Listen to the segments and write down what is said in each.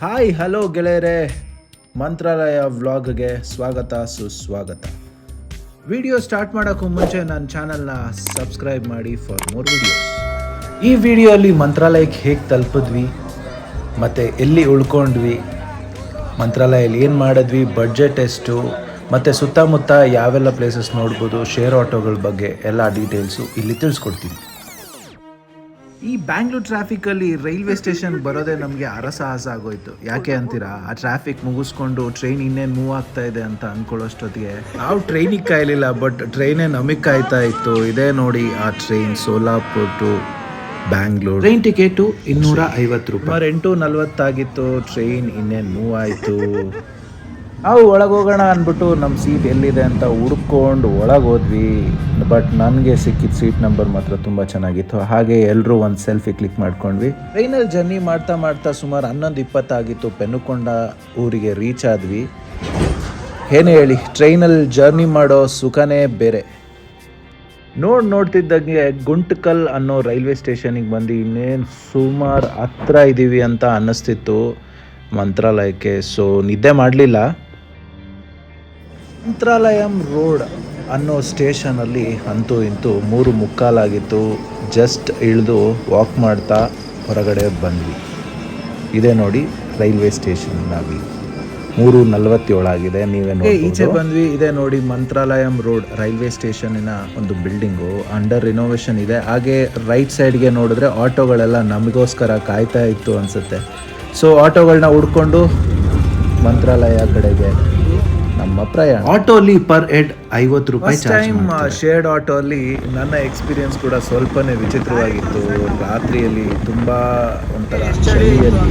Hi hello ಗೆಳೆಯರೆ. ಮಂತ್ರಾಲಯ ವ್ಲಾಗ್ಗೆ ಸ್ವಾಗತ, ಸುಸ್ವಾಗತ. ವಿಡಿಯೋ ಸ್ಟಾರ್ಟ್ ಮಾಡೋಕ್ಕೂ ಮುಂಚೆ ನನ್ನ ಚಾನಲ್ನ ಸಬ್ಸ್ಕ್ರೈಬ್ ಮಾಡಿ ಫಾರ್ ಮೋರ್ ವಿಡಿಯೋಸ್ ಈ ವಿಡಿಯೋಲಿ ಮಂತ್ರಾಲಯಕ್ಕೆ ಹೇಗೆ ತಲುಪಿದ್ವಿ, ಮತ್ತು ಎಲ್ಲಿ ಉಳ್ಕೊಂಡ್ವಿ ಮಂತ್ರಾಲಯಲ್ಲಿ ಏನು ಮಾಡಿದ್ವಿ ಬಡ್ಜೆಟ್ ಎಷ್ಟು, ಮತ್ತು ಸುತ್ತಮುತ್ತ ಯಾವೆಲ್ಲ ಪ್ಲೇಸಸ್ ನೋಡ್ಬೋದು ಶೇರ್ ಆಟೋಗಳ ಬಗ್ಗೆ ಎಲ್ಲ ಡೀಟೇಲ್ಸು ಇಲ್ಲಿ ತಿಳಿಸ್ಕೊಡ್ತೀನಿ. ಈ ಬ್ಯಾಂಗ್ಳೂರ್ ಟ್ರಾಫಿಕಲ್ಲಿ ರೈಲ್ವೆ ಸ್ಟೇಷನ್ ಬರೋದೇ ನಮಗೆ ಅರಸಾಹಸ ಆಗೋಯ್ತು. ಯಾಕೆ ಅಂತೀರಾ? ಆ ಟ್ರಾಫಿಕ್ ಮುಗಿಸ್ಕೊಂಡು ಟ್ರೈನ್ ಇನ್ನೇನು ಮೂವ್ ಆಗ್ತಾ ಇದೆ ಅಂತ ಅನ್ಕೊಳ್ಳೋಷ್ಟೊತ್ತಿಗೆ. ನಾವು ಟ್ರೈನಿಗೆ ಕಾಯಲಿಲ್ಲ ಬಟ್ ಟ್ರೈನೇ ನಮಗೆ ಕಾಯ್ತಾ ಇತ್ತು. ಇದೇ ನೋಡಿ ಆ train Solapur to Bangalore train ticket ಇನ್ನೂರ ಐವತ್ತು ರೂಪಾಯಿ. ಎಂಟು ನಲ್ವತ್ತಾಗಿತ್ತು ಟ್ರೈನ್ ಇನ್ನೇನು ಮೂವ್ ಆಯಿತು. ನಾವು ಒಳಗೆ ಹೋಗೋಣ ಅಂದ್ಬಿಟ್ಟು ನಮ್ಮ ಸೀಟ್ ಎಲ್ಲಿದೆ ಅಂತ ಹುಡ್ಕೊಂಡು ಒಳಗೆ ಹೋದ್ವಿ ಬಟ್ ನನಗೆ ಸಿಕ್ಕಿದ ಸೀಟ್ ನಂಬರ್ ಮಾತ್ರ ತುಂಬ ಚೆನ್ನಾಗಿತ್ತು. ಹಾಗೆ ಎಲ್ಲರೂ ಒಂದು ಸೆಲ್ಫಿ ಕ್ಲಿಕ್ ಮಾಡ್ಕೊಂಡ್ವಿ. ಟ್ರೈನಲ್ಲಿ ಜರ್ನಿ ಮಾಡ್ತಾ ಮಾಡ್ತಾ ಸುಮಾರು ಹನ್ನೊಂದು ಇಪ್ಪತ್ತಾಗಿತ್ತು. ಪೆನ್ನುಕೊಂಡ ಊರಿಗೆ ರೀಚ್ ಆದ್ವಿ. ಏನೇ ಹೇಳಿ ಟ್ರೈನಲ್ಲಿ ಜರ್ನಿ ಮಾಡೋ ಸುಖನೇ ಬೇರೆ. ನೋಡ್ ನೋಡ್ತಿದ್ದಂಗೆ ಗುಂಟ್ಕಲ್ ಅನ್ನೋ ರೈಲ್ವೆ ಸ್ಟೇಷನಿಗೆ ಬಂದು ಇನ್ನೇನು ಸುಮಾರು ಹತ್ರ ಇದ್ದೀವಿ ಅಂತ ಅನ್ನಿಸ್ತಿತ್ತು. ಮಂತ್ರಾಲಯಕ್ಕೆ ಸೊ ನಿದ್ದೆ ಮಾಡಲಿಲ್ಲ. ಮಂತ್ರಾಲಯಂ ರೋಡ್ ಅನ್ನೋ ಸ್ಟೇಷನಲ್ಲಿ ಅಂತೂ ಇಂತೂ ಮೂರು ಮುಕ್ಕಾಲಾಗಿತ್ತು. ಜಸ್ಟ್ ಇಳಿದು ವಾಕ್ ಮಾಡ್ತಾ ಹೊರಗಡೆ ಬಂದ್ವಿ. ಇದೇ ನೋಡಿ ರೈಲ್ವೆ ಸ್ಟೇಷನ್ ನಾವಿ ಮೂರು ನಲವತ್ತೇಳಾಗಿದೆ ನೀವೇ ನೋಡಿ ಈಚೆ ಬಂದ್ವಿ ಇದೆ ನೋಡಿ ಮಂತ್ರಾಲಯಂ ರೋಡ್ ರೈಲ್ವೆ ಸ್ಟೇಷನಿನ ಒಂದು ಬಿಲ್ಡಿಂಗು. ಅಂಡರ್ ರಿನೋವೇಷನ್ ಇದೆ. ಹಾಗೆ ರೈಟ್ ಸೈಡ್ಗೆ ನೋಡಿದ್ರೆ ಆಟೋಗಳೆಲ್ಲ ನಮಗೋಸ್ಕರ ಕಾಯ್ತಾ ಇತ್ತು ಅನಿಸುತ್ತೆ. ಸೊ ಆಟೋಗಳನ್ನ ಹುಡ್ಕೊಂಡು ಮಂತ್ರಾಲಯ ಕಡೆಗೆ ನಮ್ಮ ಪ್ರಯಾಣ. ಆಟೋಲಿ ಪರ್ ಹೆಡ್ ಐವತ್ತು ರೂಪಾಯಿ ಟೈಮ್ ಶೇರ್ಡ್ ಆಟೋ ಅಲ್ಲಿ ನನ್ನ ಎಕ್ಸ್ಪೀರಿಯನ್ಸ್ ಕೂಡ ಸ್ವಲ್ಪನೇ ವಿಚಿತ್ರವಾಗಿತ್ತು. ರಾತ್ರಿಯಲ್ಲಿ ತುಂಬಾ ಒಂಥರ ಚಳಿಯಲ್ಲಿ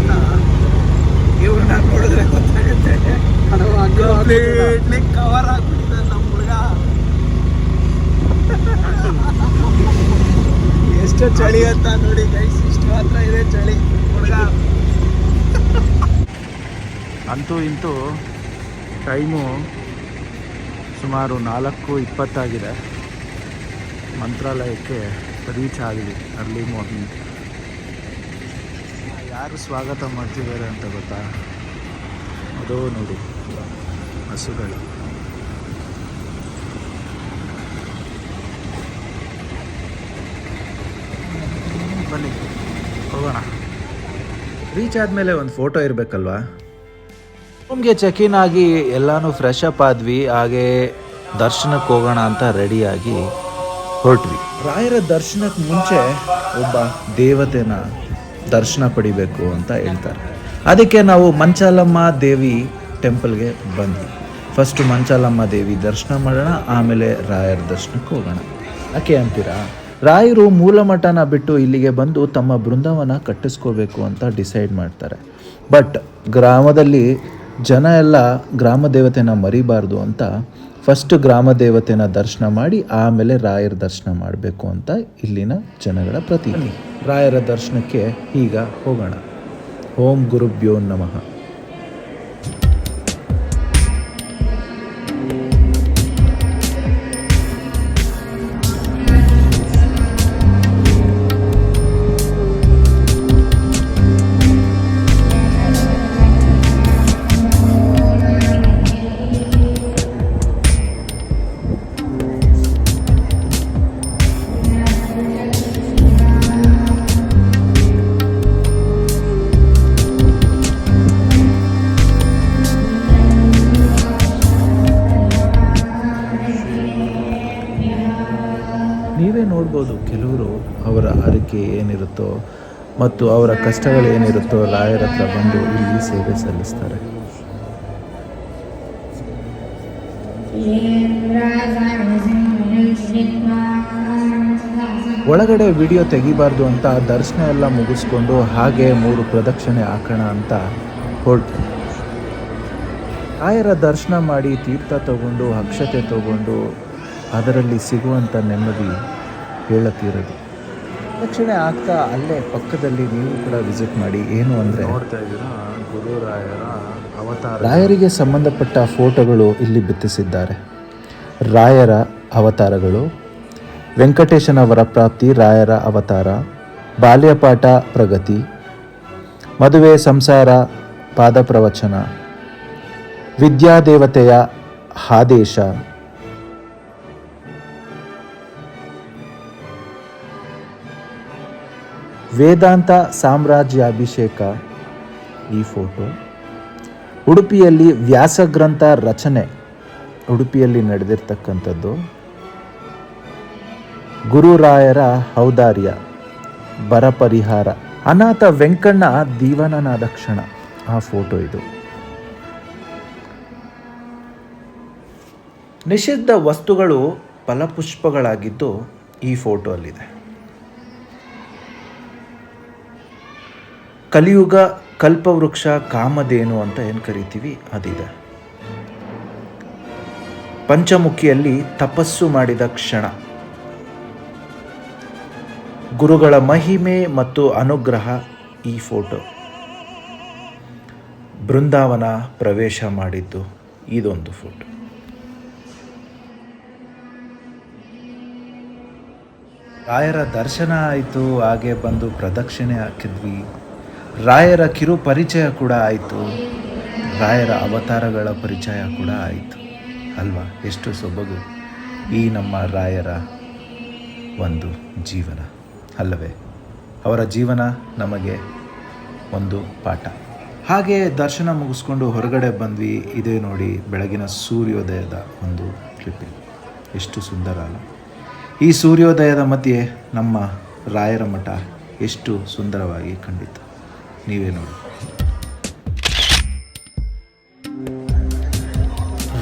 ಎಷ್ಟು ಚಳಿ ಅಂತ ನೋಡಿ ಗೈಸ್ ಇಷ್ಟು ಮಾತ್ರ ಇದೆ ಚಳಿ ಹುಡುಗ. ಅಂತೂ ಇಂತೂ ಟೈಮು ಸುಮಾರು ನಾಲ್ಕು ಇಪ್ಪತ್ತಾಗಿದೆ. ಮಂತ್ರಾಲಯಕ್ಕೆ ರೀಚ್ ಆಗಿದೆ ಅರ್ಲಿ ಮಾರ್ನಿಂಗ್ ಯಾರು ಸ್ವಾಗತ ಮಾಡ್ತಿದ್ದಾರೆ ಅಂತ ಗೊತ್ತಾ? ಅದೋ ನೋಡಿ, ಹಸುಗಳು. ಬನ್ನಿ, ಹೋಗೋಣ. ರೀಚ್ ಆದಮೇಲೆ ಒಂದು ಫೋಟೋ ಇರಬೇಕಲ್ವಾ? ರೂಮ್ಗೆ ಚೆಕ್ ಇನ್ ಆಗಿ ಎಲ್ಲಾನು ಫ್ರೆಶ್ ಅಪ್ ಆದ್ವಿ, ಹಾಗೆ ದರ್ಶನಕ್ಕೆ ಹೋಗೋಣ ಅಂತ ರೆಡಿಯಾಗಿ ಹೊರಟ್ವಿ. ರಾಯರ ದರ್ಶನಕ್ಕೆ ಮುಂಚೆ ಒಬ್ಬ ದೇವತೆನ ದರ್ಶನ ಪಡಿಬೇಕು ಅಂತ ಹೇಳ್ತಾರೆ. ಅದಕ್ಕೆ ನಾವು ಮಂಚಾಲಮ್ಮ ದೇವಿ ಟೆಂಪಲ್ಗೆ ಬಂದ್ವಿ. ಫಸ್ಟ್ ಮಂಚಾಲಮ್ಮ ದೇವಿ ದರ್ಶನ ಮಾಡೋಣ, ಆಮೇಲೆ ರಾಯರ ದರ್ಶನಕ್ಕೆ ಹೋಗೋಣ. ಯಾಕೆ ಅಂತೀರಾ? ರಾಯರು ಮೂಲಮಠನ ಬಿಟ್ಟು ಇಲ್ಲಿಗೆ ಬಂದು ತಮ್ಮ ಬೃಂದಾವನ ಕಟ್ಟಿಸ್ಕೋಬೇಕು ಅಂತ ಡಿಸೈಡ್ ಮಾಡ್ತಾರೆ. ಬಟ್ ಗ್ರಾಮದಲ್ಲಿ ಜನ ಎಲ್ಲ ಗ್ರಾಮ ದೇವತೆನ ಮರಿಬಾರ್ದು ಅಂತ ಫಸ್ಟ್ ಗ್ರಾಮ ದೇವತೆನ ದರ್ಶನ ಮಾಡಿ ಆಮೇಲೆ ರಾಯರ ದರ್ಶನ ಮಾಡಬೇಕು ಅಂತ ಇಲ್ಲಿನ ಜನಗಳ ಪ್ರತೀತಿ. ರಾಯರ ದರ್ಶನಕ್ಕೆ ಈಗ ಹೋಗೋಣ. ಓಂ ಗುರುಭ್ಯೋ ನಮಃ. ಏನಿರುತ್ತೋ ಮತ್ತು ಅವರ ಕಷ್ಟಗಳು ಏನಿರುತ್ತೋ ರಾಯರ ಹತ್ರ ಬಂದು ಇಲ್ಲಿ ಸೇವೆ ಸಲ್ಲಿಸ್ತಾರೆ. ಒಳಗಡೆ ವಿಡಿಯೋ ತೆಗಿಬಾರ್ದು ಅಂತ ದರ್ಶನ ಎಲ್ಲ ಮುಗಿಸ್ಕೊಂಡು ಹಾಗೆ ಮೂರು ಪ್ರದಕ್ಷಿಣೆ ಹಾಕೋಣ ಅಂತ ಹೊರಟು ಆಯರ ದರ್ಶನ ಮಾಡಿ ತೀರ್ಥ ತಗೊಂಡು, ಅಕ್ಷತೆ ತಗೊಂಡು ಅದರಲ್ಲಿ ಸಿಗುವಂಥ ನೆಮ್ಮದಿ ಹೇಳತೀರದು. ಪ್ರದಕ್ಷಿಣೆ ಆಗ್ತಾ ಅಲ್ಲೇ ಪಕ್ಕದಲ್ಲಿ ನೀವು ಕೂಡ ವಿಸಿಟ್ ಮಾಡಿ ಏನು ಅಂದರೆ ನೋಡ್ತಾ ಇದ್ದೀರಾ ಗುರುರಾಯರ ಅವತಾರ ರಾಯರಿಗೆ ಸಂಬಂಧಪಟ್ಟ ಫೋಟೋಗಳು ಇಲ್ಲಿ ಬಿತ್ತಿಸಿದ್ದಾರೆ. ರಾಯರ ಅವತಾರಗಳು ವೆಂಕಟೇಶನ ವರಪ್ರಾಪ್ತಿ ರಾಯರ ಅವತಾರ ಬಾಲ್ಯಪಾಠ ಪ್ರಗತಿ ಮದುವೆ ಸಂಸಾರ ಪಾದಪ್ರವಚನ ವಿದ್ಯಾದೇವತೆಯ ಆದೇಶ ವೇದಾಂತ ಸಾಮ್ರಾಜ್ಯ ಅಭಿಷೇಕ ಈ ಫೋಟೋ. ಉಡುಪಿಯಲ್ಲಿ ವ್ಯಾಸಗ್ರಂಥ ರಚನೆ. ಉಡುಪಿಯಲ್ಲಿ ನಡೆದಿರ್ತಕ್ಕಂಥದ್ದು. ಗುರುರಾಯರ ಔದಾರ್ಯ, ಬರ ಪರಿಹಾರ, ಅನಾಥ ವೆಂಕಣ್ಣ ದೀವನನಾದ ಕ್ಷಣ ಆ ಫೋಟೋ ಇದು. ನಿಷಿದ್ಧ ವಸ್ತುಗಳು ಫಲಪುಷ್ಪಗಳಾಗಿದ್ದು ಈ ಫೋಟೋ ಅಲ್ಲಿದೆ ಕಲಿಯುಗ ಕಲ್ಪವೃಕ್ಷ ಕಾಮಧೇನು ಅಂತ ಏನು ಕರಿತೀವಿ? ಅದಿದೆ. ಪಂಚಮುಖಿಯಲ್ಲಿ ತಪಸ್ಸು ಮಾಡಿದ ಕ್ಷಣ. ಗುರುಗಳ ಮಹಿಮೆ ಮತ್ತು ಅನುಗ್ರಹ ಈ ಫೋಟೋ. ಬೃಂದಾವನ ಪ್ರವೇಶ ಮಾಡಿದ್ದು ಇದೊಂದು ಫೋಟೋ. ರಾಯರ ದರ್ಶನ ಆಯಿತು, ಹಾಗೆ ಬಂದು ಪ್ರದಕ್ಷಿಣೆ ಹಾಕಿದ್ವಿ. ರಾಯರ ಕಿರು ಪರಿಚಯ ಕೂಡ ಆಯಿತು. ರಾಯರ ಅವತಾರಗಳ ಪರಿಚಯ ಕೂಡ ಆಯಿತು. ಅಲ್ವಾ? ಎಷ್ಟು ಸೊಬಗು. ಈ ನಮ್ಮ ರಾಯರ ಒಂದು ಜೀವನ. ಅಲ್ಲವೇ? ಅವರ ಜೀವನ ನಮಗೆ ಒಂದು ಪಾಠ. ಹಾಗೆ ದರ್ಶನ ಮುಗಿಸ್ಕೊಂಡು ಹೊರಗಡೆ ಬಂದ್ವಿ. ಇದೇ ನೋಡಿ ಬೆಳಗಿನ ಸೂರ್ಯೋದಯದ ಒಂದು ಕ್ಲಿಪ್ಪಿಂಗ್. ಎಷ್ಟು ಸುಂದರ ಅಲ್ಲ. ಈ ಸೂರ್ಯೋದಯದ ಮಧ್ಯೆ ನಮ್ಮ ರಾಯರ ಮಠ ಎಷ್ಟು ಸುಂದರವಾಗಿ ಕಂಡಿತು ನೀವೇ ನೋಡಿ.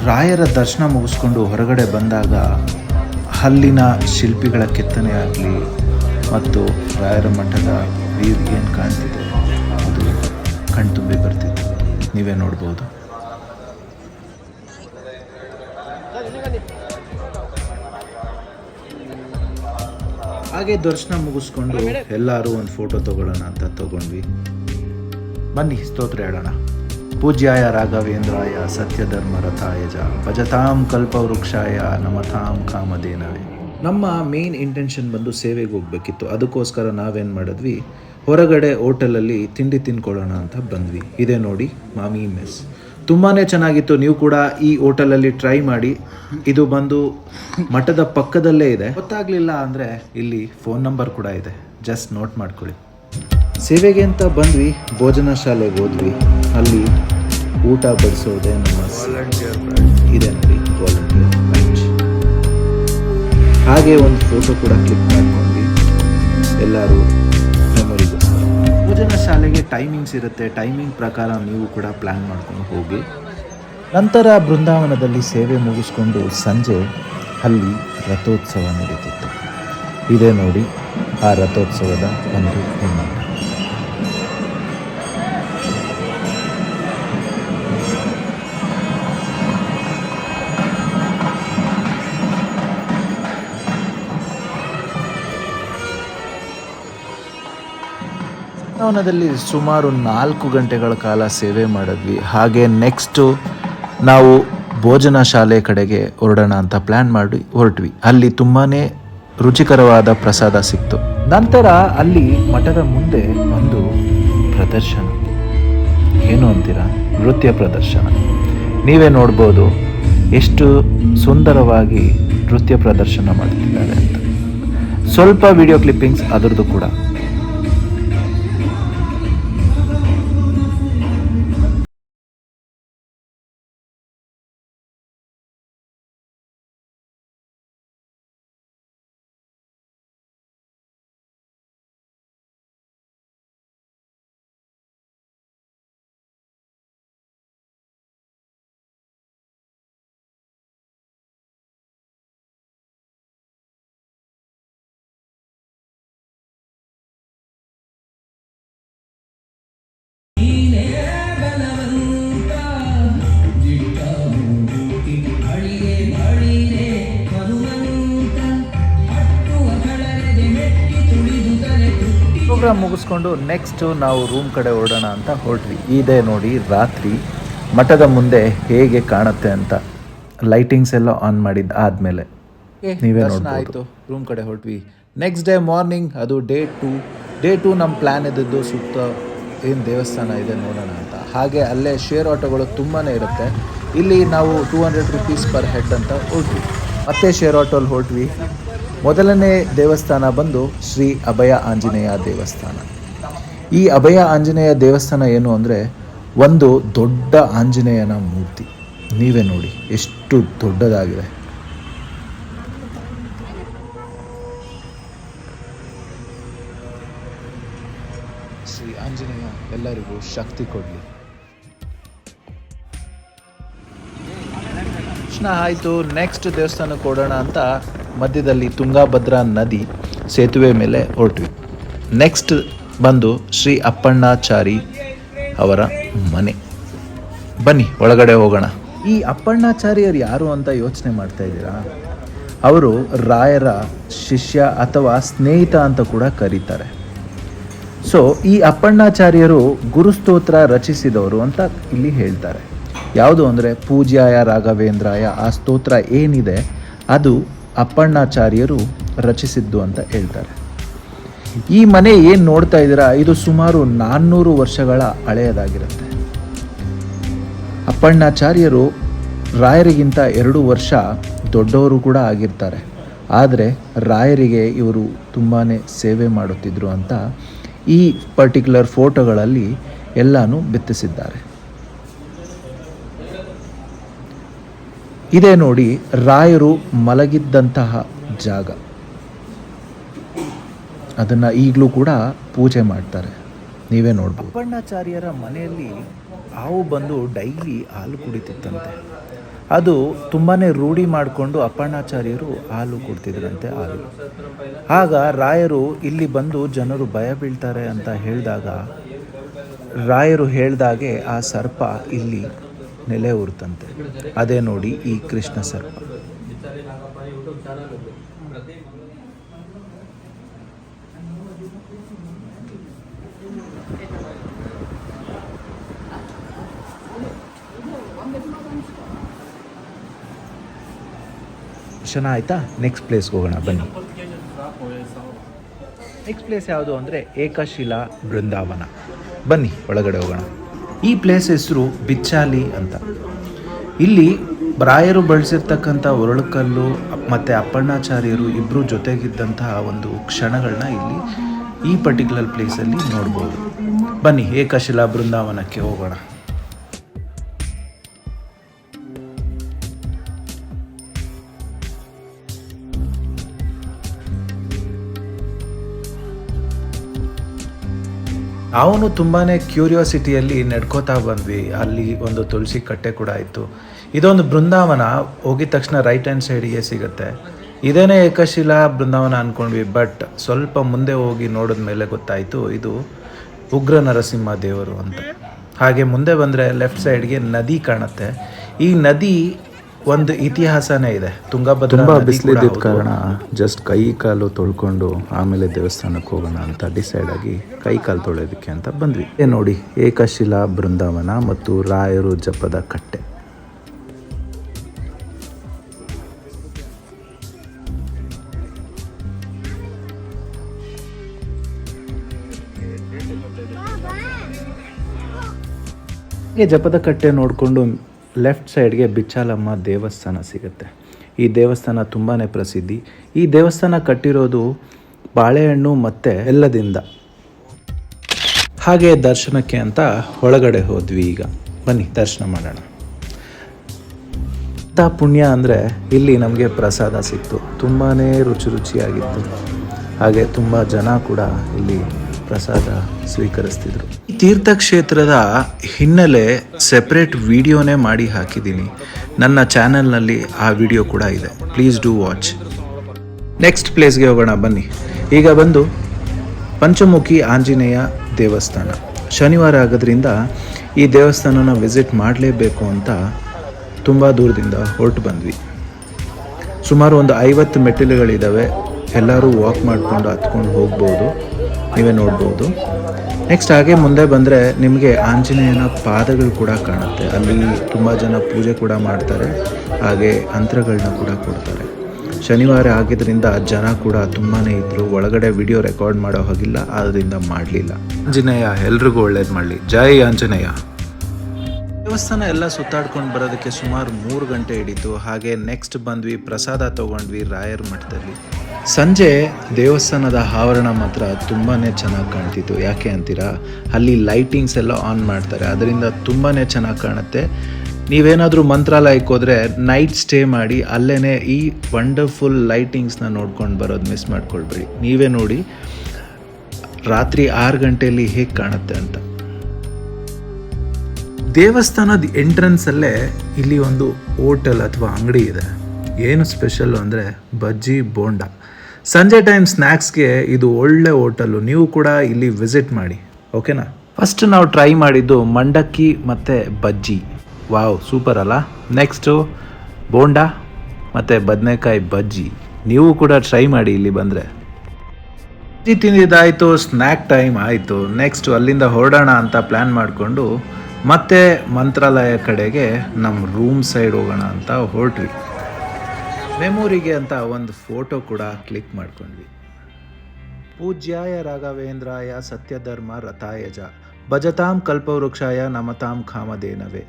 ರಾಯರ ದರ್ಶನ ಮುಗಿಸ್ಕೊಂಡು ಹೊರಗಡೆ ಬಂದಾಗ ಹಲ್ಲಿನ ಶಿಲ್ಪಿಗಳ ಕೆತ್ತನೆ ಆಗಲಿ ಮತ್ತು ರಾಯರ ಮಠದ ವೀರ್ ಏನು ಕಾಣ್ತಿದೆ, ಅದು ಕಣ್ತುಂಬಿ ಬರ್ತಿತ್ತು. ನೀವೇ ನೋಡ್ಬೋದು. ಹಾಗೆ ದರ್ಶನ ಮುಗಿಸ್ಕೊಂಡು ಎಲ್ಲರೂ ಒಂದು ಫೋಟೋ ತಗೊಳ್ಳೋಣ ಅಂತ ತಗೊಂಡ್ವಿ. ಬನ್ನಿ ಸ್ತೋತ್ರ ಹೇಳೋಣ ಪೂಜ್ಯಾಯ ರಾಘವೇಂದ್ರಾಯ ಸತ್ಯಧರ್ಮ ರಥಾಯಜ ಭಜತಾಂ ಕಲ್ಪವೃಕ್ಷಾಯ ನಮತಾಂ ಕಾಮಧೇನವೇ. ನಮ್ಮ ಮೇನ್ ಇಂಟೆನ್ಷನ್ ಬಂದು ಸೇವೆಗೆ ಹೋಗ್ಬೇಕಿತ್ತು. ಅದಕ್ಕೋಸ್ಕರ ನಾವೇನು ಮಾಡಿದ್ವಿ, ಹೊರಗಡೆ ಹೋಟೆಲಲ್ಲಿ ತಿಂಡಿ ತಿನ್ಕೊಳ್ಳೋಣ ಅಂತ ಬಂದ್ವಿ. ಇದೇ ನೋಡಿ, ಮಾಮಿ ಮೆಸ್ ತುಂಬಾ ಚೆನ್ನಾಗಿತ್ತು. ನೀವು ಕೂಡ ಈ ಹೋಟೆಲಲ್ಲಿ ಟ್ರೈ ಮಾಡಿ. ಇದು ಬಂದು ಮಠದ ಪಕ್ಕದಲ್ಲೇ ಇದೆ. ಗೊತ್ತಾಗ್ಲಿಲ್ಲ ಅಂದರೆ ಇಲ್ಲಿ ಫೋನ್ ನಂಬರ್ ಕೂಡ ಇದೆ. ಜಸ್ಟ್ ನೋಟ್ ಮಾಡ್ಕೊಳ್ಳಿ. ಸೇವೆಗೆ ಅಂತ ಬಂದ್ವಿ ಭೋಜನ ಶಾಲೆಗೆ ಹೋದ್ವಿ. ಅಲ್ಲಿ ಊಟ ಬಡಿಸೋದೆ ನಮ್ಮ ಇದೆ ನೋಡಿ ವಾಲಂಟಿಯರ್ ಬ್ಯಾಚ್ ಹಾಗೆ ಒಂದು ಫೋಟೋ ಕೂಡ ಕ್ಲಿಕ್ ಮಾಡ್ಕೊಂಡ್ವಿ. ಎಲ್ಲರೂ ಮೆಮೊರಿಗೋಸ್ಕರ ಭೋಜನ ಶಾಲೆಗೆ ಟೈಮಿಂಗ್ಸ್ ಇರುತ್ತೆ. ಟೈಮಿಂಗ್ ಪ್ರಕಾರ ನೀವು ಕೂಡ ಪ್ಲ್ಯಾನ್ ಮಾಡ್ಕೊಂಡು ಹೋಗಿ. ನಂತರ ಬೃಂದಾವನದಲ್ಲಿ ಸೇವೆ ಮುಗಿಸ್ಕೊಂಡು ಸಂಜೆ ಅಲ್ಲಿ ರಥೋತ್ಸವ ನಡೀತಿತ್ತು. ಇದೇ ನೋಡಿ ಆ ರಥೋತ್ಸವದ ಒಂದು ಹೆಣ್ಣು ಬೃಂದಾವನದಲ್ಲಿ ಸುಮಾರು ನಾಲ್ಕು ಗಂಟೆಗಳ ಕಾಲ ಸೇವೆ ಮಾಡಿದ್ವಿ. ಹಾಗೆ ನೆಕ್ಸ್ಟು ನಾವು ಭೋಜನ ಶಾಲೆ ಕಡೆಗೆ ಹೊರಡೋಣ ಅಂತ ಪ್ಲ್ಯಾನ್ ಮಾಡಿ ಹೊರಟ್ವಿ. ಅಲ್ಲಿ ತುಂಬಾ ರುಚಿಕರವಾದ ಪ್ರಸಾದ ಸಿಕ್ತು. ನಂತರ ಅಲ್ಲಿ ಮಠದ ಮುಂದೆ ಒಂದು ಪ್ರದರ್ಶನ. ಏನು ಅಂತೀರಾ? ನೃತ್ಯ ಪ್ರದರ್ಶನ. ನೀವೇ ನೋಡ್ಬೋದು ಎಷ್ಟು ಸುಂದರವಾಗಿ ನೃತ್ಯ ಪ್ರದರ್ಶನ ಮಾಡ್ತಿದ್ದಾರೆ ಅಂತ. ಸ್ವಲ್ಪ ವಿಡಿಯೋ ಕ್ಲಿಪ್ಪಿಂಗ್ಸ್ ಅದರದ್ದು ಕೂಡ. ಪ್ರೋಗ್ರಾಮ್ ಮುಗಿಸ್ಕೊಂಡು ನೆಕ್ಸ್ಟ್ ನಾವು ರೂಮ್ ಕಡೆ ಹೊರಡೋಣ ಅಂತ ಹೊರಟ್ವಿ. ಇದೆ ನೋಡಿ ರಾತ್ರಿ. ಮಠದ ಮುಂದೆ ಹೇಗೆ ಕಾಣುತ್ತೆ ಅಂತ ಲೈಟಿಂಗ್ಸ್ ಎಲ್ಲ ಆನ್ ಮಾಡಿದ್ದು ಆದಮೇಲೆ. ನೀವೇ ಆಯಿತು. ರೂಮ್ ಕಡೆ ಹೊರಟ್ವಿ. ನೆಕ್ಸ್ಟ್ ಡೇ ಮಾರ್ನಿಂಗ್ ಅದು ಡೇ ಟು ಡೇ ಟು ನಮ್ಮ ಪ್ಲ್ಯಾನ್ ಇದ್ದದ್ದು ಸುತ್ತ ಏನು ದೇವಸ್ಥಾನ ಇದೆ ನೋಡೋಣ ಅಂತ. ಹಾಗೆ ಅಲ್ಲೇ ಶೇರ್ ಆಟೋಗಳು ತುಂಬಾ ಇರುತ್ತೆ. ಇಲ್ಲಿ ನಾವು two hundred rupees per head ಅಂತ ಹೊರಟ್ವಿ. ಮತ್ತೆ ಶೇರ್ ಆಟೋಲ್ಲಿ ಹೊರಟ್ವಿ. ಮೊದಲನೇ ದೇವಸ್ಥಾನ ಬಂದು ಶ್ರೀ ಅಭಯ ಆಂಜನೇಯ ದೇವಸ್ಥಾನ. ಈ ಅಭಯ ಆಂಜನೇಯ ದೇವಸ್ಥಾನ ಏನು ಅಂದರೆ ಒಂದು ದೊಡ್ಡ ಆಂಜನೇಯನ ಮೂರ್ತಿ. ನೀವೇ ನೋಡಿ, ಎಷ್ಟು ದೊಡ್ಡದಾಗಿದೆ. ಶ್ರೀ ಆಂಜನೇಯ ಎಲ್ಲರಿಗೂ ಶಕ್ತಿ ಕೊಡಲಿ. ಆಯಿತು ನೆಕ್ಸ್ಟ್ ದೇವಸ್ಥಾನಕ್ಕೆ ಕೊಡೋಣ ಅಂತ ಮಧ್ಯದಲ್ಲಿ ತುಂಗಾಭದ್ರಾ ನದಿ ಸೇತುವೆ ಮೇಲೆ ಹೊರಟ್ವಿ. ನೆಕ್ಸ್ಟ್ ಬಂದು ಶ್ರೀ ಅಪ್ಪಣ್ಣಾಚಾರಿ ಅವರ ಮನೆ. ಬನ್ನಿ, ಒಳಗಡೆ ಹೋಗೋಣ. ಈ ಅಪ್ಪಣ್ಣಾಚಾರ್ಯರು ಯಾರು ಅಂತ ಯೋಚನೆ ಮಾಡ್ತಾ ಇದ್ದೀರಾ? ಅವರು ರಾಯರ ಶಿಷ್ಯ ಅಥವಾ ಸ್ನೇಹಿತ ಅಂತ ಕೂಡ ಕರೀತಾರೆ. ಸೊ ಈ ಅಪ್ಪಣ್ಣಾಚಾರ್ಯರು ಗುರುಸ್ತೋತ್ರ ರಚಿಸಿದವರು ಅಂತ ಇಲ್ಲಿ ಹೇಳ್ತಾರೆ. ಯಾವುದು ಅಂದರೆ ಪೂಜ್ಯಾಯ ರಾಘವೇಂದ್ರಾಯ ಆ ಸ್ತೋತ್ರ ಏನಿದೆ? ಅದು ಅಪ್ಪಣ್ಣಾಚಾರ್ಯರು ರಚಿಸಿದ್ದು ಅಂತ ಹೇಳ್ತಾರೆ. ಈ ಮನೆ ಏನು ನೋಡ್ತಾ ಇದ್ದೀರಾ? ಇದು ಸುಮಾರು ನಾನ್ನೂರು ವರ್ಷಗಳ ಹಳೆಯದಾಗಿರುತ್ತೆ. ಅಪ್ಪಣ್ಣಾಚಾರ್ಯರು ರಾಯರಿಗಿಂತ ಎರಡು ವರ್ಷ ದೊಡ್ಡವರು ಕೂಡ ಆಗಿರ್ತಾರೆ. ಆದರೆ ರಾಯರಿಗೆ ಇವರು ತುಂಬಾ ಸೇವೆ ಮಾಡುತ್ತಿದ್ದರು ಅಂತ ಈ ಪರ್ಟಿಕ್ಯುಲರ್ ಫೋಟೋಗಳಲ್ಲಿ ಎಲ್ಲಾನು ಬಿತ್ತಿಸಿದ್ದಾರೆ. ಇದೇ ನೋಡಿ ರಾಯರು ಮಲಗಿದ್ದಂತಹ ಜಾಗ. ಅದನ್ನು ಈಗಲೂ ಕೂಡ ಪೂಜೆ ಮಾಡ್ತಾರೆ. ನೀವೇ ನೋಡ್ಬೋದು. ಅಪ್ಪಣ್ಣಾಚಾರ್ಯರ ಮನೆಯಲ್ಲಿ ಹಾವು ಬಂದು ಡೈಲಿ ಹಾಲು ಕುಡಿತಿತ್ತಂತೆ. ಅದು ತುಂಬಾ ರೂಢಿ ಮಾಡಿಕೊಂಡು ಅಪ್ಪಣ್ಣಾಚಾರ್ಯರು ಹಾಲು ಕೊಡ್ತಿದ್ರಂತೆ ಹಾಲು. ಆಗ ರಾಯರು ಇಲ್ಲಿ ಬಂದು ಜನರು ಭಯ ಬೀಳ್ತಾರೆ ಅಂತ ಹೇಳಿದಾಗ ರಾಯರು ಹೇಳ್ದಾಗೆ ಆ ಸರ್ಪ ಇಲ್ಲಿ ನೆಲೆ ಊರ್ತಂತೆ ಅದೇ ನೋಡಿ ಈ ಕೃಷ್ಣ ಸರ್ಪ. ದರ್ಶನ ನೆಕ್ಸ್ಟ್ ಪ್ಲೇಸ್ಗೆ ಹೋಗೋಣ, ಬನ್ನಿ. ನೆಕ್ಸ್ಟ್ ಪ್ಲೇಸ್ ಯಾವುದು ಅಂದರೆ ಏಕಶಿಲಾ ಬೃಂದಾವನ. ಬನ್ನಿ, ಒಳಗಡೆ ಹೋಗೋಣ. ಈ ಪ್ಲೇಸ್ ಹೆಸರು ಬಿಚ್ಚಾಲಿ ಅಂತ. ಇಲ್ಲಿ ರಾಯರು ಬಳಸಿರ್ತಕ್ಕಂಥ ಒರಳುಕಲ್ಲು, ಮತ್ತು ಅಪ್ಪಣ್ಣಾಚಾರ್ಯರು ಇಬ್ಬರು ಜೊತೆಗಿದ್ದಂತಹ ಒಂದು ಕ್ಷಣಗಳನ್ನ ಇಲ್ಲಿ ಈ ಪರ್ಟಿಕ್ಯುಲರ್ ಪ್ಲೇಸಲ್ಲಿ ನೋಡ್ಬೋದು. ಬನ್ನಿ ಏಕಶಿಲಾ ಬೃಂದಾವನಕ್ಕೆ ಹೋಗೋಣ. ಅವನು ತುಂಬಾ ಕ್ಯೂರಿಯಾಸಿಟಿಯಲ್ಲಿ ನಡ್ಕೋತಾ ಬಂದ್ವಿ. ಅಲ್ಲಿ ಒಂದು ತುಳಸಿ ಕಟ್ಟೆ ಕೂಡ ಇತ್ತು. ಇದೊಂದು ಬೃಂದಾವನ, ಹೋಗಿದ ತಕ್ಷಣ ರೈಟ್ ಹ್ಯಾಂಡ್ ಸೈಡಿಗೆ ಸಿಗುತ್ತೆ. ಇದೇನೇ ಏಕಶಿಲಾ ಬೃಂದಾವನ ಅಂದ್ಕೊಂಡ್ವಿ ಬಟ್ ಸ್ವಲ್ಪ ಮುಂದೆ ಹೋಗಿ ನೋಡಿದ ಮೇಲೆ ಗೊತ್ತಾಯಿತು, ಇದು ಉಗ್ರ ನರಸಿಂಹ ದೇವರು ಅಂತ. ಹಾಗೆ ಮುಂದೆ ಬಂದರೆ ಲೆಫ್ಟ್ ಸೈಡ್ಗೆ ನದಿ ಕಾಣುತ್ತೆ. ಈ ನದಿ ಒಂದು ಇತಿಹಾಸನೇ ಇದೆ. ತುಂಗಭದ್ರಾ ತುಂಬ ಬಿಸಿಲಿದ್ದ. ಕಾರಣ ಜಸ್ಟ್ ಕೈ ಕಾಲು ತೊಳ್ಕೊಂಡು ಆಮೇಲೆ ದೇವಸ್ಥಾನಕ್ಕೆ ಹೋಗೋಣ ಅಂತ ಡಿಸೈಡ್ ಆಗಿ ಕೈ ಕಾಲು ತೊಳೆಯೋದಕ್ಕೆ ಅಂತ ಬಂದ್ವಿ. ಏ ನೋಡಿ ಏಕಶಿಲಾ ಬೃಂದಾವನ ಮತ್ತು ರಾಯರು ಜಪದ ಕಟ್ಟೆ. ಜಪದ ಕಟ್ಟೆ ನೋಡಿಕೊಂಡು ಲೆಫ್ಟ್ ಸೈಡ್ಗೆ ಬಿಚ್ಚಾಲಮ್ಮ ದೇವಸ್ಥಾನ ಸಿಗುತ್ತೆ. ಈ ದೇವಸ್ಥಾನ ತುಂಬಾ ಪ್ರಸಿದ್ಧಿ. ಈ ದೇವಸ್ಥಾನ ಕಟ್ಟಿರೋದು ಬಾಳೆಹಣ್ಣು ಮತ್ತು ಎಲ್ಲದಿಂದ. ಹಾಗೆ ದರ್ಶನಕ್ಕೆ ಅಂತ ಒಳಗಡೆ ಹೋದ್ವಿ ಈಗ. ಬನ್ನಿ, ದರ್ಶನ ಮಾಡೋಣ. ಇಂಥ ಪುಣ್ಯ ಅಂದರೆ ಇಲ್ಲಿ ನಮಗೆ ಪ್ರಸಾದ ಸಿಕ್ತು. ತುಂಬಾ ರುಚಿ ರುಚಿಯಾಗಿತ್ತು. ಹಾಗೆ ತುಂಬ ಜನ ಕೂಡ ಇಲ್ಲಿ ಪ್ರಸಾದ ಸ್ವೀಕರಿಸ್ತಿದ್ರು. ತೀರ್ಥಕ್ಷೇತ್ರದ ಹಿನ್ನೆಲೆ ಸೆಪ್ರೇಟ್ ವಿಡಿಯೋನೇ ಮಾಡಿ ಹಾಕಿದ್ದೀನಿ. ನನ್ನ ಚಾನೆಲ್ನಲ್ಲಿ ಆ ವಿಡಿಯೋ ಕೂಡ ಇದೆ. ಪ್ಲೀಸ್ ಡೂ ವಾಚ್ ನೆಕ್ಸ್ಟ್ ಪ್ಲೇಸ್ಗೆ ಹೋಗೋಣ, ಬನ್ನಿ. ಈಗ ಬಂದು ಪಂಚಮುಖಿ ಆಂಜನೇಯ ದೇವಸ್ಥಾನ. ಶನಿವಾರ ಆಗೋದ್ರಿಂದ ಈ ದೇವಸ್ಥಾನನ ವಿಸಿಟ್ ಮಾಡಲೇಬೇಕು ಅಂತ ತುಂಬ ದೂರದಿಂದ ಹೊರಟು ಬಂದ್ವಿ. ಸುಮಾರು ಒಂದು ಐವತ್ತು ಮೆಟ್ಟಿಲುಗಳಿದ್ದಾವೆ ಎಲ್ಲರೂ ವಾಕ್ ಮಾಡಿಕೊಂಡು ಹತ್ಕೊಂಡು ಹೋಗ್ಬೋದು. ನೀವೇ ನೋಡ್ಬೋದು. ನೆಕ್ಸ್ಟ್ ಹಾಗೆ ಮುಂದೆ ಬಂದರೆ ನಿಮಗೆ ಆಂಜನೇಯನ ಪಾದಗಳು ಕೂಡ ಕಾಣುತ್ತೆ. ಅಲ್ಲಿ ತುಂಬ ಜನ ಪೂಜೆ ಕೂಡ ಮಾಡ್ತಾರೆ. ಹಾಗೆ ಅಂತ್ರಗಳನ್ನ ಕೂಡ ಕೊಡ್ತಾರೆ. ಶನಿವಾರ ಆಗಿದ್ದರಿಂದ ಜನ ಕೂಡ ತುಂಬಾ ಇದ್ದರು ಒಳಗಡೆ ವಿಡಿಯೋ ರೆಕಾರ್ಡ್ ಮಾಡೋ ಹಾಗಿಲ್ಲ ಆದ್ದರಿಂದ ಮಾಡಲಿಲ್ಲ. ಆಂಜನೇಯ, ಎಲ್ರಿಗೂ ಒಳ್ಳೇದು ಮಾಡಲಿ. ಜೈ ಆಂಜನೇಯ. ದೇವಸ್ಥಾನ ಎಲ್ಲ ಸುತ್ತಾಡ್ಕೊಂಡು ಬರೋದಕ್ಕೆ ಸುಮಾರು ಮೂರು ಗಂಟೆ ಹಿಡಿತು. ಹಾಗೆ ನೆಕ್ಸ್ಟ್ ಬಂದ್ವಿ, ಪ್ರಸಾದ ತಗೊಂಡ್ವಿ ರಾಯರ್ ಮಠದಲ್ಲಿ. ಸಂಜೆ ದೇವಸ್ಥಾನದ ಆವರಣ ಮಾತ್ರ ತುಂಬಾ ಚೆನ್ನಾಗಿ ಕಾಣ್ತಿತ್ತು. ಯಾಕೆ ಅಂತೀರಾ? ಅಲ್ಲಿ ಲೈಟಿಂಗ್ಸ್ ಎಲ್ಲ ಆನ್ ಮಾಡ್ತಾರೆ. ಅದರಿಂದ ತುಂಬಾ ಚೆನ್ನಾಗಿ ಕಾಣುತ್ತೆ. ನೀವೇನಾದರೂ ಮಂತ್ರಾಲಯಕ್ಕೆ ಹೋದರೆ ನೈಟ್ ಸ್ಟೇ ಮಾಡಿ ಅಲ್ಲೇ ಈ ವಂಡರ್ಫುಲ್ ಲೈಟಿಂಗ್ಸ್ನ ನೋಡ್ಕೊಂಡು ಬರೋದು ಮಿಸ್ ಮಾಡ್ಕೊಳ್ಬೇಡಿ. ನೀವೇ ನೋಡಿ, ರಾತ್ರಿ ಆರು ಗಂಟೆಯಲ್ಲಿ ಹೇಗೆ ಕಾಣುತ್ತೆ ಅಂತ. ದೇವಸ್ಥಾನದ ಎಂಟ್ರೆನ್ಸಲ್ಲೇ ಇಲ್ಲಿ ಒಂದು ಹೋಟೆಲ್ ಅಥವಾ ಅಂಗಡಿ ಇದೆ. ಏನು ಸ್ಪೆಷಲ್ ಅಂದರೆ ಬಜ್ಜಿ ಬೋಂಡ. ಸಂಜೆ ಟೈಮ್ ಸ್ನ್ಯಾಕ್ಸ್ಗೆ ಇದು ಒಳ್ಳೆ ಹೋಟೆಲು ನೀವು ಕೂಡ ಇಲ್ಲಿ ವಿಸಿಟ್ ಮಾಡಿ. ಓಕೆನಾ ಫಸ್ಟ್ ನಾವು ಟ್ರೈ ಮಾಡಿದ್ದು ಮಂಡಕ್ಕಿ ಮತ್ತು ಬಜ್ಜಿ. ವಾವ್ ಸೂಪರ್ ಅಲ್ಲ? ನೆಕ್ಸ್ಟು ಬೋಂಡಾ ಮತ್ತು ಬದನೆಕಾಯಿ ಬಜ್ಜಿ. ನೀವು ಕೂಡ ಟ್ರೈ ಮಾಡಿ ಇಲ್ಲಿ ಬಂದರೆ. ಬಜ್ಜಿ ತಿಂದಿದ್ದಾಯಿತು ಸ್ನ್ಯಾಕ್ ಟೈಮ್ ಆಯಿತು. ನೆಕ್ಸ್ಟ್ ಅಲ್ಲಿಂದ ಹೊರಡೋಣ ಅಂತ ಪ್ಲ್ಯಾನ್ ಮಾಡಿಕೊಂಡು ಮತ್ತೆ ಮಂತ್ರಾಲಯ ಕಡೆಗೆ ನಮ್ಮ ರೂಮ್ ಸೈಡ್ ಹೋಗೋಣ ಅಂತ ಹೊರಟ್ವಿ. ಮೆಮೊರಿಗೆ ಅಂತ ಒಂದು ಫೋಟೋ ಕೂಡ ಕ್ಲಿಕ್ ಮಾಡ್ಕೊಂಡ್ವಿ. ಪೂಜ್ಯಾಯ ರಾಘವೇಂದ್ರಾಯ ಸತ್ಯಧರ್ಮ ರಥಾಯಜ ಭಜತಾಂ ಕಲ್ಪವೃಕ್ಷಾಯ ನಮತಾಂ ಕಾಮಧೇನವೇ.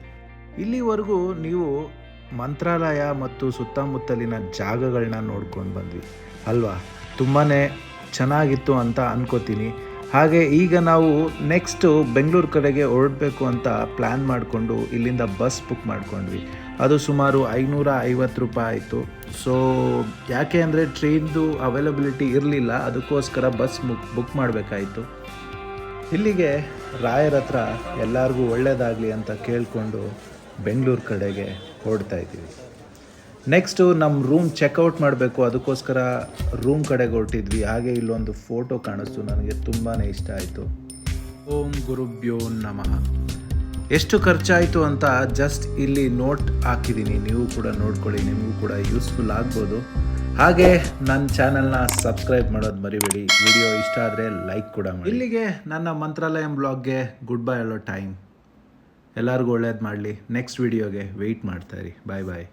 ಇಲ್ಲಿವರೆಗೂ ನೀವು ಮಂತ್ರಾಲಯ ಮತ್ತು ಸುತ್ತಮುತ್ತಲಿನ ಜಾಗಗಳನ್ನ ನೋಡ್ಕೊಂಡು ಬಂದ್ವಿ. ಅಲ್ವಾ? ತುಂಬಾ ಚೆನ್ನಾಗಿತ್ತು ಅಂತ ಅನ್ಕೋತೀನಿ. ಹಾಗೆ ಈಗ ನಾವು ನೆಕ್ಸ್ಟು ಬೆಂಗಳೂರು ಕಡೆಗೆ ಹೊರಡಬೇಕು ಅಂತ ಪ್ಲ್ಯಾನ್ ಮಾಡಿಕೊಂಡು ಇಲ್ಲಿಂದ ಬಸ್ ಬುಕ್ ಮಾಡ್ಕೊಂಡ್ವಿ. ಅದು ಸುಮಾರು ಐನೂರ ಐವತ್ತು ರೂಪಾಯಿ ಆಯಿತು. ಸೊ ಯಾಕೆ ಅಂದರೆ ಟ್ರೈನ್ದು ಅವೈಲಬಿಲಿಟಿ ಇರಲಿಲ್ಲ, ಅದಕ್ಕೋಸ್ಕರ ಬಸ್ ಬುಕ್ ಬುಕ್ ಮಾಡಬೇಕಾಯಿತು. ಇಲ್ಲಿಗೆ ರಾಯರ ಹತ್ರ ಎಲ್ಲರಿಗೂ ಒಳ್ಳೆಯದಾಗಲಿ ಅಂತ ಕೇಳಿಕೊಂಡು ಬೆಂಗಳೂರು ಕಡೆಗೆ ಹೊರಡ್ತಾ ಇದ್ದೀವಿ. ನೆಕ್ಸ್ಟು ನಮ್ಮ ರೂಮ್ ಚೆಕ್ಔಟ್ ಮಾಡಬೇಕು, ಅದಕ್ಕೋಸ್ಕರ ರೂಮ್ ಕಡೆಗೆ ಹೊರಟಿದ್ವಿ. ಹಾಗೆ ಇಲ್ಲೊಂದು ಫೋಟೋ ಕಾಣಿಸ್ತು, ನನಗೆ ತುಂಬಾ ಇಷ್ಟ ಆಯಿತು. ಓಂ ಗುರುಭ್ಯೋ ನಮಃ. ಎಷ್ಟು ಖರ್ಚಾಯಿತು ಅಂತ ಜಸ್ಟ್ ಇಲ್ಲಿ ನೋಟ್ ಹಾಕಿದ್ದೀನಿ ನೀವು ಕೂಡ ನೋಡ್ಕೊಳ್ಳಿ, ನಿಮಗೂ ಕೂಡ ಯೂಸ್ಫುಲ್ ಆಗ್ಬೋದು. ಹಾಗೆ ನನ್ನ ಚಾನಲ್ನ ಸಬ್ಸ್ಕ್ರೈಬ್ ಮಾಡೋದು ಮರಿಬೇಡಿ. ವಿಡಿಯೋ ಇಷ್ಟ ಆದರೆ ಲೈಕ್ ಕೂಡ ಮಾಡಿ. ಇಲ್ಲಿಗೆ ನನ್ನ ಮಂತ್ರಾಲಯಂ ಬ್ಲಾಗ್ಗೆ ಗುಡ್ ಬೈ ಹೇಳೋ ಟೈಮ್ ಎಲ್ಲರಿಗೂ ಒಳ್ಳೇದು ಮಾಡಲಿ. ನೆಕ್ಸ್ಟ್ ವಿಡಿಯೋಗೆ ವೆಯ್ಟ್ ಮಾಡ್ತಾಯಿರಿ ಬಾಯ್ ಬಾಯ್